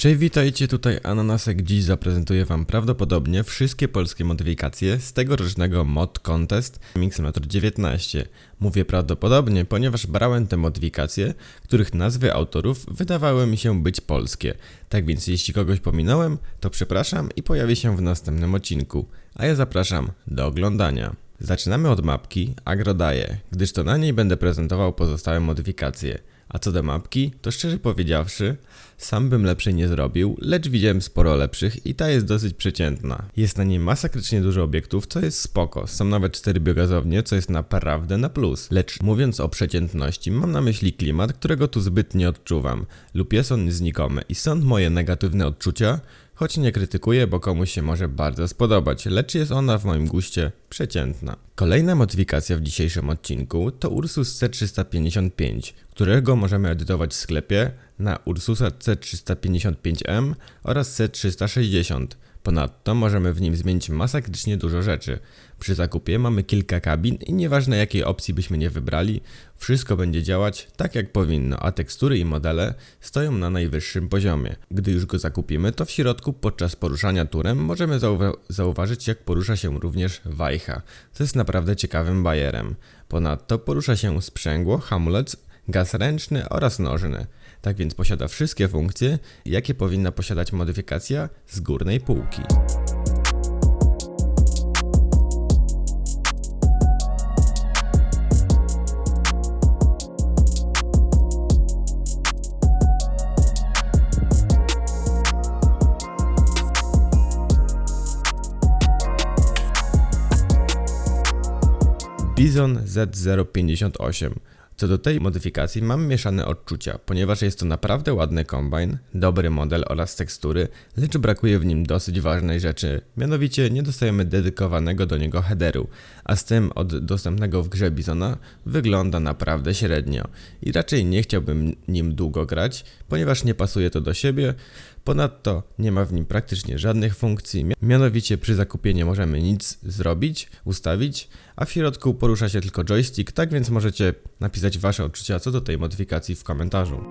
Cześć, witajcie, tutaj Ananasek. Dziś zaprezentuję Wam prawdopodobnie wszystkie polskie modyfikacje z tegorocznego Mod Contest Mixmator 19. Mówię prawdopodobnie, ponieważ brałem te modyfikacje, których nazwy autorów wydawały mi się być polskie. Tak więc jeśli kogoś pominąłem, to przepraszam i pojawi się w następnym odcinku. A ja zapraszam do oglądania. Zaczynamy od mapki Agrodaje, gdyż to na niej będę prezentował pozostałe modyfikacje. A co do mapki, to szczerze powiedziawszy, sam bym lepszej nie zrobił, lecz widziałem sporo lepszych i ta jest dosyć przeciętna. Jest na niej masakrycznie dużo obiektów, co jest spoko. Są nawet cztery biogazownie, co jest naprawdę na plus. Lecz mówiąc o przeciętności, mam na myśli klimat, którego tu zbyt nie odczuwam, lub jest on znikomy i stąd moje negatywne odczucia, choć nie krytykuję, bo komuś się może bardzo spodobać, lecz jest ona w moim guście przeciętna. Kolejna modyfikacja w dzisiejszym odcinku to Ursus C355, którego możemy edytować w sklepie na Ursusa C355M oraz C360. Ponadto możemy w nim zmienić masakrycznie dużo rzeczy. Przy zakupie mamy kilka kabin i nieważne jakiej opcji byśmy nie wybrali, wszystko będzie działać tak jak powinno, a tekstury i modele stoją na najwyższym poziomie. Gdy już go zakupimy, to w środku podczas poruszania turem możemy zauwa zauważyć jak porusza się również wajcha, co jest naprawdę ciekawym bajerem. Ponadto porusza się sprzęgło, hamulec, gaz ręczny oraz nożny. Tak więc posiada wszystkie funkcje, jakie powinna posiadać modyfikacja z górnej półki. Bizon Z058 co do tej modyfikacji mam mieszane odczucia, ponieważ jest to naprawdę ładny kombajn, dobry model oraz tekstury, lecz brakuje w nim dosyć ważnej rzeczy, mianowicie nie dostajemy dedykowanego do niego headeru, a z tym od dostępnego w grze Bizona wygląda naprawdę średnio. I raczej nie chciałbym nim długo grać, ponieważ nie pasuje to do siebie, Ponadto nie ma w nim praktycznie żadnych funkcji, mianowicie przy zakupie nie możemy nic zrobić, ustawić, a w środku porusza się tylko joystick, tak więc możecie napisać Wasze odczucia co do tej modyfikacji w komentarzu.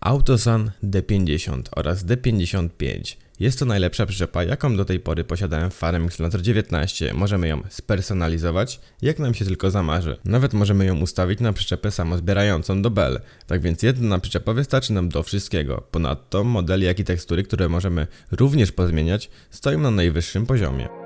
Autosan D50 oraz D55 jest to najlepsza przyczepa, jaką do tej pory posiadałem w Farming Simulator 19. Możemy ją spersonalizować, jak nam się tylko zamarzy. Nawet możemy ją ustawić na przyczepę samozbierającą do Bell. Tak więc jedna przyczepa wystarczy nam do wszystkiego. Ponadto modele, jak i tekstury, które możemy również pozmieniać, stoją na najwyższym poziomie.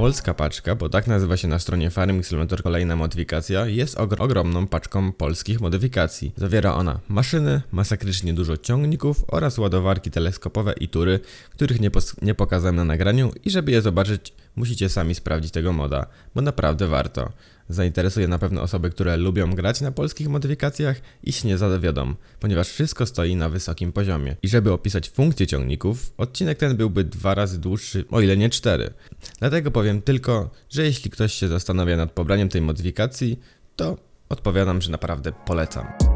Polska paczka, bo tak nazywa się na stronie Farming Simulator kolejna modyfikacja, jest ogr ogromną paczką polskich modyfikacji. Zawiera ona maszyny, masakrycznie dużo ciągników oraz ładowarki teleskopowe i tury, których nie, nie pokazałem na nagraniu i żeby je zobaczyć musicie sami sprawdzić tego moda, bo naprawdę warto. Zainteresuje na pewno osoby, które lubią grać na polskich modyfikacjach i się nie zadowiodą, ponieważ wszystko stoi na wysokim poziomie. I żeby opisać funkcje ciągników, odcinek ten byłby dwa razy dłuższy, o ile nie cztery. Dlatego powiem tylko, że jeśli ktoś się zastanawia nad pobraniem tej modyfikacji, to odpowiadam, że naprawdę polecam.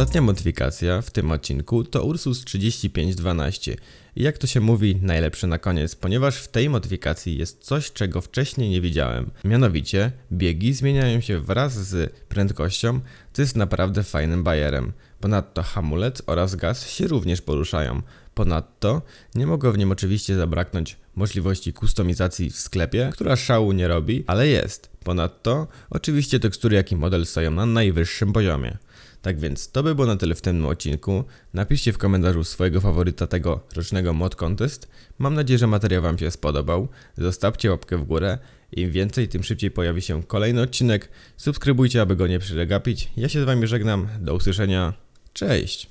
Ostatnia modyfikacja w tym odcinku to Ursus 3512. I jak to się mówi, najlepsze na koniec, ponieważ w tej modyfikacji jest coś, czego wcześniej nie widziałem. Mianowicie, biegi zmieniają się wraz z prędkością, co jest naprawdę fajnym bajerem. Ponadto hamulec oraz gaz się również poruszają. Ponadto nie mogło w nim oczywiście zabraknąć możliwości kustomizacji w sklepie, która szału nie robi, ale jest. Ponadto oczywiście tekstury jak i model stoją na najwyższym poziomie. Tak więc to by było na tyle w tym odcinku. Napiszcie w komentarzu swojego faworyta tego rocznego mod contest. Mam nadzieję, że materiał Wam się spodobał. Zostawcie łapkę w górę. Im więcej, tym szybciej pojawi się kolejny odcinek. Subskrybujcie, aby go nie przegapić. Ja się z Wami żegnam. Do usłyszenia. Cześć!